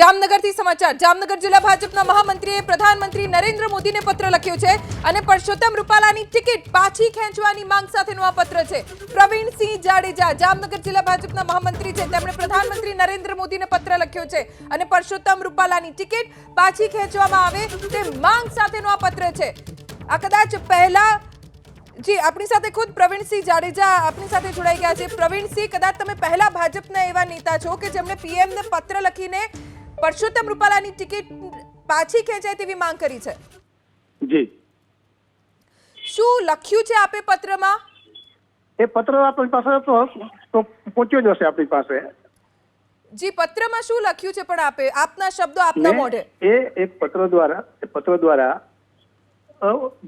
જામનગરથી સમાચાર. જામનગર જિલ્લા ભાજપના મહામંત્રીએ પ્રધાનમંત્રી નરેન્દ્ર મોદીને પત્ર લખ્યો છે અને પરસોત્તમ રૂપાલાની ટિકિટ પાછી ખેંચવાની માંગ સાથેનો આ પત્ર છે. પ્રવીણસિંહ જાડેજા જામનગર જિલ્લા ભાજપના મહામંત્રી છે. તેમણે પ્રધાનમંત્રી નરેન્દ્ર મોદીને પત્ર લખ્યો છે અને પરસોત્તમ રૂપાલાની ટિકિટ પાછી ખેંચવામાં આવે તે માંગ સાથેનો આ પત્ર છે. આ કદાચ પહેલા જી આપણી સાથે ખુદ પ્રવીણસિંહ જાડેજા આપણી સાથે જોડાઈ ગયા છે. પ્રવીણસિંહ, કદાચ તમે પહેલા ભાજપના એવા નેતા છો કે જેમણે પીએમને પત્ર લખીને પરસોત્તમ રૂપાલાની ટિકિટ પાછી ખેંચાય તેવી માંગ કરી છે. જી. શું લખ્યું છે આપે પત્રમાં? એ પત્ર આપણી પાસે તો પહોંચ્યો જ હશે આપણી પાસે. જી પત્રમાં શું લખ્યું છે પણ આપે? આપના શબ્દો આપના મોઢે. એ એક પત્ર દ્વારા એ પત્ર દ્વારા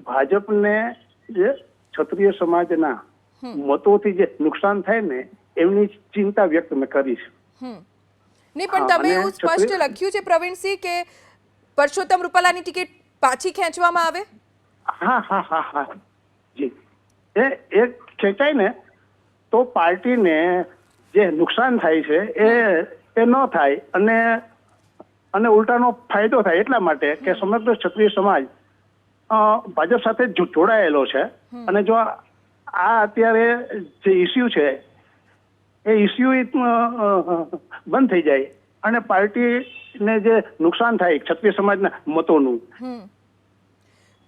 ભાજપને જે ક્ષત્રિય સમાજના મતોથી જે નુકસાન થાય ને એમની ચિંતા વ્યક્ત મેં કરી છે. નહીં પણ તમે એવું સ્પષ્ટ લખ્યું છે પ્રવીણસિંહ કે પરસોત્તમ રૂપાલાની ટિકિટ પાછી ખેંચવામાં આવે? હા હા હા હા. જી. એ એ ખેંચાય ને તો પાર્ટીને જે નુકસાન થાય છે એ એ ન થાય અને અને ઉલટાનો ફાયદો થાય એટલા માટે કે સમગ્ર ક્ષત્રિય સમાજ ભાજપ સાથે જોડાયેલો છે અને જો આ આ અત્યારે જે ઇસ્યુ છે એ ઇસ્યુ બંધ થઈ જાય. અને પાર્ટીને જે નુકસાન થાય ક્ષત્રિય સમાજના મતોનું.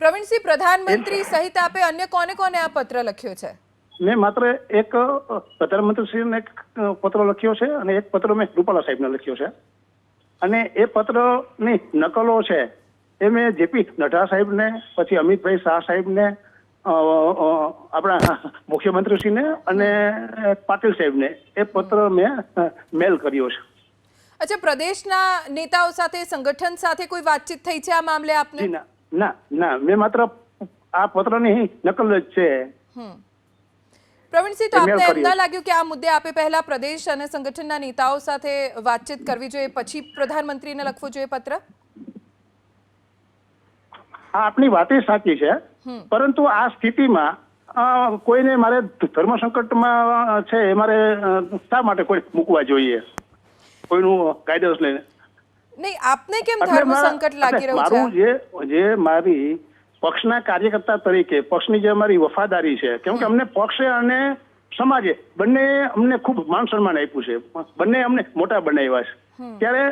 પ્રવીણસિંહ પ્રધાનમંત્રી સહિત આપે અન્ય કોને કોને આ પત્ર લખ્યો છે? મેં માત્ર એક પ્રધાનમંત્રીશ્રીને એક પત્ર લખ્યો છે અને એક પત્ર મેં રૂપાલા સાહેબને લખ્યો છે. અને એ પત્રની નકલો છે એ મેં જેપી નડ્ડા સાહેબને પછી અમિતભાઈ શાહ સાહેબને આપણા મુખ્યમંત્રીશ્રીને અને પાટીલ સાહેબને એ પત્ર મેં મેલ કર્યો છે. અચ્છા પ્રદેશના નેતાઓ સાથે સંગઠન સાથે કોઈ વાતચીત થઈ છે આ મામલે આપને? ના ના મેં માત્ર આ પત્રની નકલ જ છે. હમ. પ્રવીણસિંહ તો આપને એમ ના લાગ્યું કે આ મુદ્દે આપે પહેલા પ્રદેશ અને સંગઠનના નેતાઓ સાથે વાતચીત કરવી જોઈએ પછી પ્રધાનમંત્રીને લખવો જોઈએ પત્ર? આ આપની વાત સાચી છે. પરંતુ આ સ્થિતિમાં કોઈને મારે ધર્મ સંકટમાં છે એ મારે શા માટે કોઈ મૂકવા જોઈએ? કોઈનું ગાઈડન્સ લઈને. નહીં આપને કેમ ધર્મ સંકટ લાગી રહ્યું છે? મારું જે જે મારી પક્ષના કાર્યકર્તા તરીકે પક્ષની જે મારી વફાદારી છે કેમ કે અમને પક્ષે અને સમાજે બંને અમને ખૂબ માન સન્માન આપ્યું છે. બંને અમને મોટા બનાવ્યા છે. ત્યારે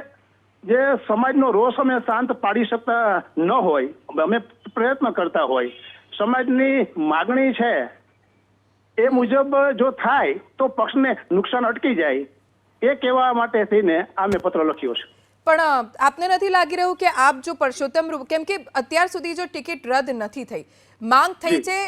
જે સમાજનો રોષ અમે શાંત પાડી શકતા ન હોય અમે પ્રયત્ન કરતા હોય. સમાજની માગણી છે એ મુજબ જો થાય તો પક્ષને નુકસાન અટકી જાય. એ કહેવા માટે થઈને આ મેં પત્ર લખ્યો છે. પણ આપને નથી લાગી રહ્યું કે આપ જો પરસોત્તમ રૂપ કેમ કે અત્યાર સુધી જો ટિકિટ રદ નથી થઈ માંગ થઈ. છે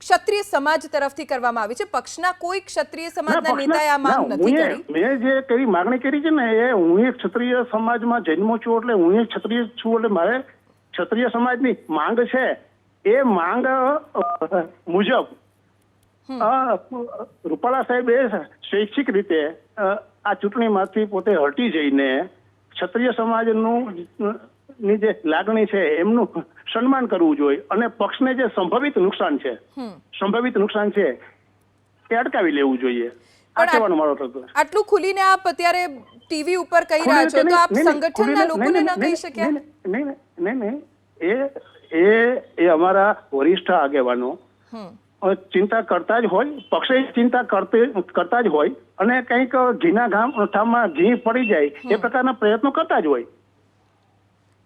ક્ષત્રિય સમાજ તરફથી કરવામાં આવી છે. પક્ષના કોઈ ક્ષત્રિય સમાજના નેતાએ આ માંગ નથી કરી. મેં જે કરી માંગણી કરી છે ને એ હું એક ક્ષત્રિય સમાજમાં જન્મો છું એટલે હું એક ક્ષત્રિય છું એટલે મારે ક્ષત્રિય સમાજની માંગ છે. એ માંગ મુજબ રૂપાલા સાહેબ એ શૈક્ષિક રીતે આ ચૂંટણીમાંથી પોતે હટી જઈને ક્ષત્રિય સમાજનું ની જે લાગણી છે એમનું સન્માન કરવું જોઈએ અને પક્ષને જે સંભવિત નુકસાન છે સંભવિત નુકસાન છે તે અટકાવી લેવું જોઈએ. આટલું ખુલીને આપ અત્યારે ટીવી ઉપર કહી રહ્યા છો તો આપ સંગઠનના લોકોને ન કહી શક્યા? નહીં નહીં નહીં એ એ એ અમારા વરિષ્ઠ આગેવાનો ચિંતા કરતા જ હોય પક્ષે ચિંતા કરતે કરતા જ હોય અને કંઈક ઘીના ગામ ઠામમાં ઘી પડી જાય એ પ્રકારના પ્રયત્નો કરતા જ હોય.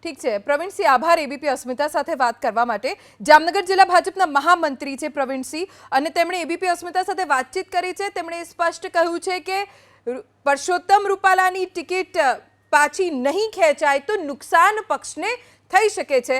ઠીક છે. પ્રવીણસિંહ આભાર. એબીપી અસ્મિતા સાથે વાત કરવા માટે જામનગર જિલ્લા ભાજપના મહામંત્રી છે પ્રવીણસિંહ અને તેમણે એબીપી અસ્મિતા સાથે વાતચીત કરી છે. તેમણે સ્પષ્ટ કહ્યું છે કે પરસોત્તમ રૂપાલાની ટિકિટ પાછી નહીં ખેંચાય તો નુકસાન પક્ષને થઈ શકે છે.